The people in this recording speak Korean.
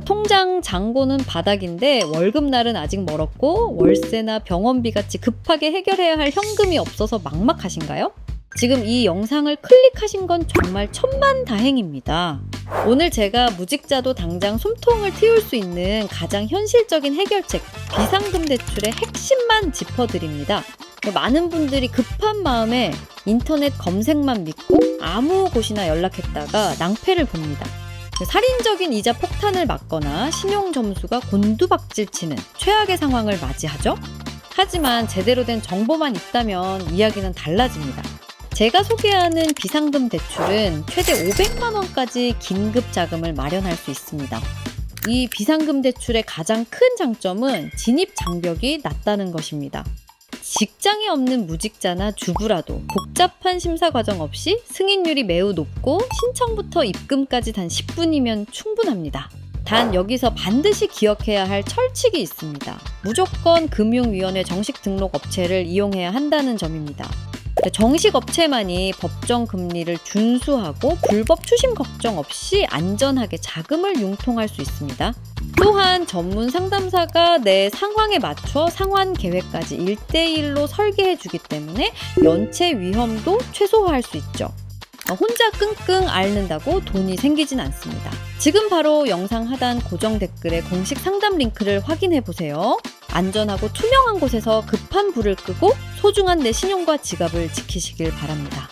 통장 잔고는 바닥인데 월급날은 아직 멀었고 월세나 병원비 같이 급하게 해결해야 할 현금이 없어서 막막하신가요? 지금 이 영상을 클릭하신 건 정말 천만 다행입니다. 오늘 제가 무직자도 당장 숨통을 틔울 수 있는 가장 현실적인 해결책 비상금 대출의 핵심만 짚어드립니다. 많은 분들이 급한 마음에 인터넷 검색만 믿고 아무 곳이나 연락했다가 낭패를 봅니다. 살인적인 이자 폭탄을 맞거나 신용 점수가 곤두박질 치는 최악의 상황을 맞이하죠. 하지만 제대로 된 정보만 있다면 이야기는 달라집니다. 제가 소개하는 비상금 대출은 최대 500만 원까지 긴급 자금을 마련할 수 있습니다. 이 비상금 대출의 가장 큰 장점은 진입 장벽이 낮다는 것입니다. 직장에 없는 무직자나 주부라도 복잡한 심사 과정 없이 승인율이 매우 높고 신청부터 입금까지 단 10분이면 충분합니다. 단 여기서 반드시 기억해야 할 철칙이 있습니다. 무조건 금융위원회 정식 등록 업체를 이용해야 한다는 점입니다. 정식 업체만이 법정 금리를 준수하고 불법 추심 걱정 없이 안전하게 자금을 융통할 수 있습니다. 또한 전문 상담사가 내 상황에 맞춰 상환 계획까지 1대1로 설계해 주기 때문에 연체 위험도 최소화할 수 있죠. 혼자 끙끙 앓는다고 돈이 생기진 않습니다. 지금 바로 영상 하단 고정 댓글에 공식 상담 링크를 확인해 보세요. 안전하고 투명한 곳에서 급한 불을 끄고 소중한 내 신용과 지갑을 지키시길 바랍니다.